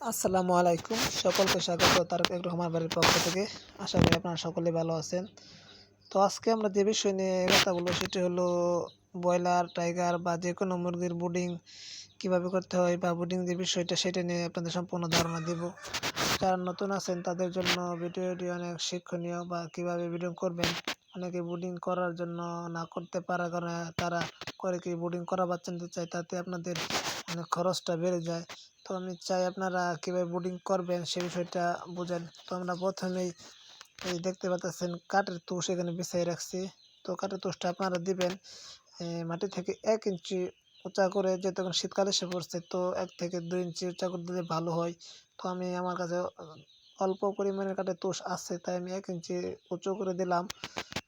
আসসালামু আলাইকুম। সকলকে স্বাগত তারক রহমান বাড়ির পক্ষ থেকে। আশা করি আপনারা সকলে ভালো আছেন। তো আজকে আমরা যে বিষয় নিয়ে কথা বলব সেটি হলো ব্রয়লার, টাইগার বা যে কোনো মুরগির বুডিং কীভাবে করতে হয় বা বুডিং যে বিষয়টা সেটা নিয়ে আপনাদের সম্পূর্ণ ধারণা দেব। যারা নতুন আছেন তাদের জন্য ভিডিওটি অনেক শিক্ষণীয় বা কীভাবে ভিডিও করবেন অনেকে বুডিং করার জন্য না করতে পারার কারণে তারা করে কি বুডিং করা বাচ্চা নিতে চায়, তাতে আপনাদের অনেক খরচটা বেড়ে যায়। তো আমি চাই আপনারা কীভাবে বোর্ডিং করবেন সে বিষয়টা বোঝেন। তো আমরা প্রথমেই এই দেখতে পাচ্ছেন কাঠের তুষ এখানে বিছাই রাখছি। তো কাঠের তুষটা আপনারা দিবেন মাটি থেকে এক ইঞ্চি উঁচা করে যে তখন শীতকালে এসে পড়ছে, তো এক থেকে দুই ইঞ্চি উঁচা করে দিলে ভালো হয়। তো আমি আমার কাছে অল্প পরিমাণের কাঠের তুষ আছে, তাই আমি এক ইঞ্চি উঁচু করে দিলাম।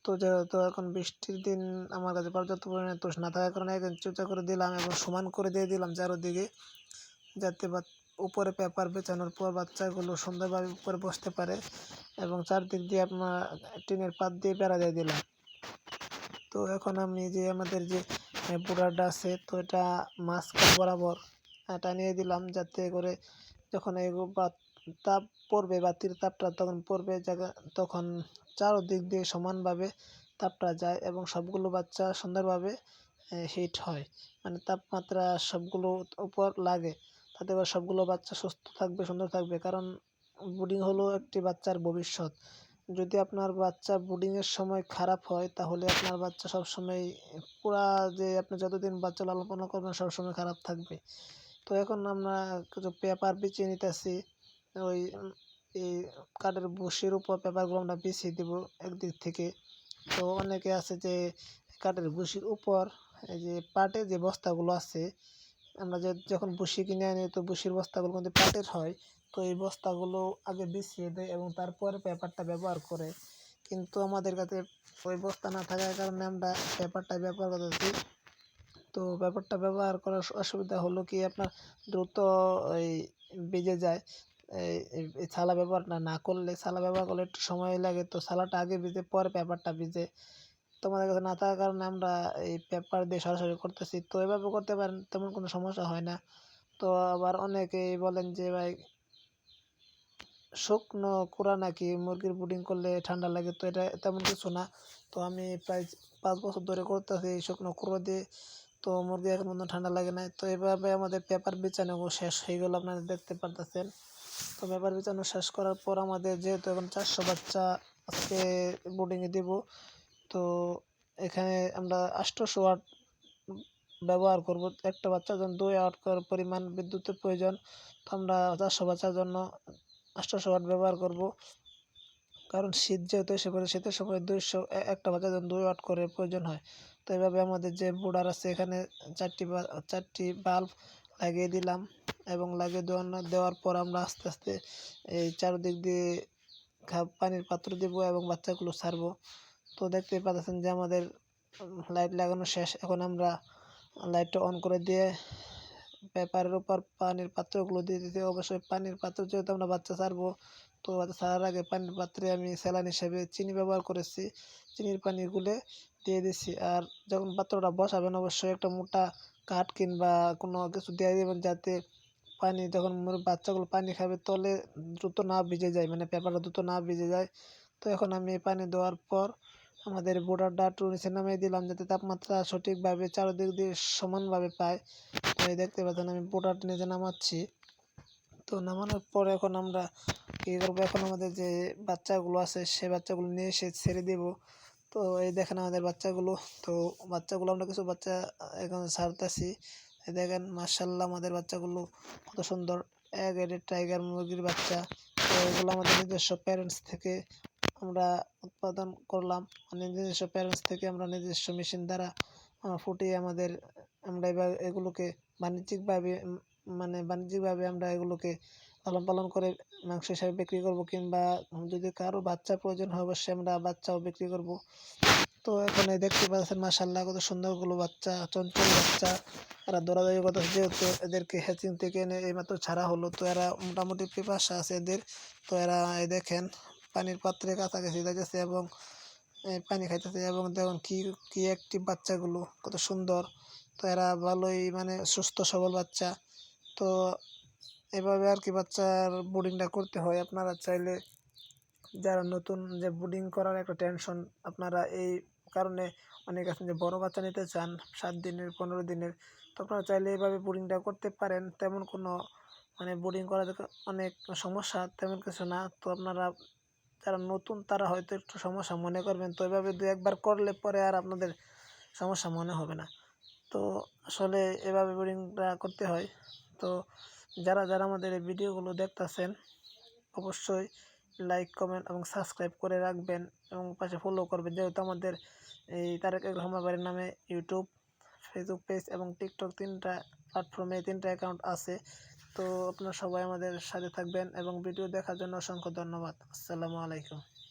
তো যেহেতু এখন বৃষ্টির দিন আমার কাছে পর্যাপ্ত পরিমাণে তোষ না থাকার কারণে এক ইঞ্চি উঁচা করে দিলাম এবং সমান করে দিয়ে দিলাম চারোদিকে, যাতে বা উপরে পেপার বেচানোর পর বাচ্চাগুলো সুন্দরভাবে উপরে বসতে পারে এবং চারদিক দিয়ে আপনার টিনের পাত দিয়ে বেড়া দিয়ে দিলাম। তো এখন আমি যে আমাদের যে বুড়াটা আছে, তো এটা মাঝখান বরাবর টানিয়ে দিলাম, যাতে করে যখন এই তাপ পড়বে বাতির তাপটা তখন পড়বে তখন চারোদিক দিয়ে সমানভাবে তাপটা যায় এবং সবগুলো বাচ্চা সুন্দরভাবে হিট হয়। মানে তাপমাত্রা সবগুলো উপর লাগে। তাতে সবগুলো বাচ্চা সুস্থ থাকবে, সুন্দর থাকবে। কারণ বুডিং হলো একটি বাচ্চার ভবিষ্যৎ। যদি আপনার বাচ্চা বুডিংয়ের সময় খারাপ হয়, তাহলে আপনার বাচ্চা সবসময় পুরা যে আপনি যতদিন বাচ্চা লালন পালন করবেন, সবসময় খারাপ থাকবে। তো এখন আমরা কিছু পেপার বিছিয়ে নিতেছি। ওই এই কাঠের বসির উপর পেপারগুলো আমরা বিছিয়ে দেবো একদিক থেকে। তো অনেকে আছে যে, কাঠের বসির উপর এই যে পাটে যে বস্তাগুলো আছে, আমরা যে যখন বসি কিনে আনি, তো বসির বস্তাগুলো কিন্তু পাটের হয়। তো এই বস্তাগুলো আগে বিছিয়ে দেয় এবং তারপরে পেপারটা ব্যবহার করে। কিন্তু আমাদের কাছে ওই বস্তা না থাকার কারণে আমরা পেপারটা ব্যবহার করতেছি। তো পেপারটা ব্যবহার করার অসুবিধা হলো কি, আপনার দ্রুত ওই বেজে যায়। এই ছালা ব্যবহারটা না করলে, ছালা ব্যবহার করলে একটু সময় লাগে। তো ছালাটা আগে ভিজে, পরে পেপারটা ভিজে। তোমাদের কাছে না থাকার কারণে আমরা এই পেপার দিয়ে সরাসরি করতেছি। তো এভাবে করতে পারেন, তেমন কোনো সমস্যা হয় না। তো আবার অনেকেই বলেন যে, ভাই, শুকনো কুড়া নাকি মুরগির বুডিং করলে ঠান্ডা লাগে? তো এটা তেমন কিছু না। তো আমি প্রায় পাঁচ বছর ধরে করতেছি এই শুকনো কুড়ো দিয়ে। তো মুরগি এখন পর্যন্ত ঠান্ডা লাগে না তো এভাবে আমাদের পেপার বিছানো শেষ হয়ে গেলো, আপনারা দেখতে পারতেছেন। তো ব্যাপার বিছানো শেষ করার পর আমাদের যেহেতু এখন চারশো বাচ্চা আজকে বোর্ডিংয়ে দেব, তো এখানে আমরা আষ্টশো ওয়াট ব্যবহার করব। একটা বাচ্চার জন্য দুই ওয়াট পরিমাণ বিদ্যুতের প্রয়োজন, তো আমরা চারশো বাচ্চার জন্য আষ্টশো ওয়াট ব্যবহার করব। কারণ শীত যেহেতু এসে পড়ে, শীতের সময় দুইশো একটা বাচ্চার জন্য দুই ওয়াট করে প্রয়োজন হয়। তো এভাবে আমাদের যে বোর্ডার আছে, এখানে চারটি চারটি বাল্ব লাগিয়ে দিলাম এবং লাগিয়ে দেওয়ার দেওয়ার পর আমরা আস্তে আস্তে এই চারদিক দিয়ে পানির পাত্র দেবো এবং বাচ্চাগুলো ছাড়বো। তো দেখতেই পাচ্ছেন যে আমাদের লাইট লাগানো শেষ। এখন আমরা লাইটটা অন করে দিয়ে পেপারের উপর পানির পাত্রগুলো দিয়ে দিতে অবশ্যই পানির পাত্র যেহেতু আমরা বাচ্চা ছাড়বো তো ছাড়ার আগে পানির পাত্রে আমি স্যালান হিসেবে চিনি ব্যবহার করেছি। চিনির পানি গুলে দিয়ে দিচ্ছি আর যখন পাত্রটা বসাবেন, অবশ্যই একটা মোটা কাঠ কিংবা কোনো কিছু দিয়ে দেবেন যাতে পানি যখন বাচ্চাগুলো পানি খাবে, তলে দ্রুত না ভিজে যায় মানে পেপারটা দ্রুত না ভিজে যায়। তো এখন আমি পানি দেওয়ার পর আমাদের বোর্ডারটা একটু নিচে নামিয়ে দিলাম যাতে তাপমাত্রা সঠিকভাবে চারদিক দিয়ে সমানভাবে পায়। তো এই দেখতে পাচ্ছেন আমি বোর্ডারটা নিচে নামাচ্ছি। তো নামানোর পর এখন আমরা কী করব এখন আমাদের যে বাচ্চাগুলো আছে, সে বাচ্চাগুলো নিয়ে এসে ছেড়ে দেব। তো এই দেখেন আমাদের বাচ্চাগুলো। তো বাচ্চাগুলো আমরা কিছু বাচ্চা এখন ছাড়তেছি। দেখেন মার্শাল্লাহ আমাদের বাচ্চাগুলো কত সুন্দর। এক এডের টাইগার মুরগির বাচ্চা। তো এগুলো আমাদের নিজস্ব প্যারেন্টস থেকে আমরা উৎপাদন করলাম। মানে নিজস্ব প্যারেন্টস থেকে আমরা নিজস্ব মেশিন দ্বারা ফুটিয়ে আমাদের আমরা এবার এগুলোকে বাণিজ্যিকভাবে মানে বাণিজ্যিকভাবে আমরা এগুলোকে লালন পালন করে মাংস হিসাবে বিক্রি করব কিংবা যদি কারও বাচ্চা প্রয়োজন হয় অবশ্যই আমরা বাচ্চাও বিক্রি করব। তো এখন দেখতে পাচ্ছেন মাসাল্লাহ কত সুন্দরগুলো বাচ্চা, চঞ্চল বাচ্চা। এরা দৌড়াদৌড়ি করতে যেহেতু এদেরকে হ্যাচিং থেকে এনে এইমাত্র ছাড়া হলো, তো এরা মোটামুটি পিপাসা আছে এদের। তো এরা এই দেখেন, পানির পাত্রে কাছাকাছি যাইতেছে এবং পানি খাইতেছে এবং দেখুন কি কি একটি বাচ্চাগুলো, কত সুন্দর। তো এরা ভালোই মানে সুস্থ সবল বাচ্চা। তো এভাবে আর কি বাচ্চার বোর্ডিংটা করতে হয়। আপনারা চাইলে যারা নতুন যে বোর্ডিং করার একটা টেনশন আপনারা এই কারণে অনেক আছেন যে বড় বাচ্চা নিতে চান, সাত দিনের, পনেরো দিনের, তো আপনারা চাইলে এইভাবে বোর্ডিংটা করতে পারেন। তেমন কোনো মানে বোর্ডিং করা অনেক সমস্যা তেমন কিছু না। তো আপনারা যারা নতুন, তারা হয়তো একটু সমস্যা মনে করবেন। তো এভাবে দু একবার করলে পরে আর আপনাদের সমস্যা মনে হবে না। তো আসলে এভাবে বোর্ডিংটা করতে হয়। তো যারা যারা আমাদের এই ভিডিওগুলো দেখতেছেন, অবশ্যই লাইক কমেন্ট এবং সাবস্ক্রাইব করে রাখবেন এবং পাশে ফলো করবেন। যেহেতু আমাদের এই তারেক রহমান বাড়ির নামে ইউটিউব ফেসবুক পেজ এবং টিকটক তিনটা প্ল্যাটফর্মে তিনটা অ্যাকাউন্ট আছে। তো আপনারা সবাই আমাদের সাথে থাকবেন এবং ভিডিও দেখার জন্য অসংখ্য ধন্যবাদ। আসসালামু আলাইকুম।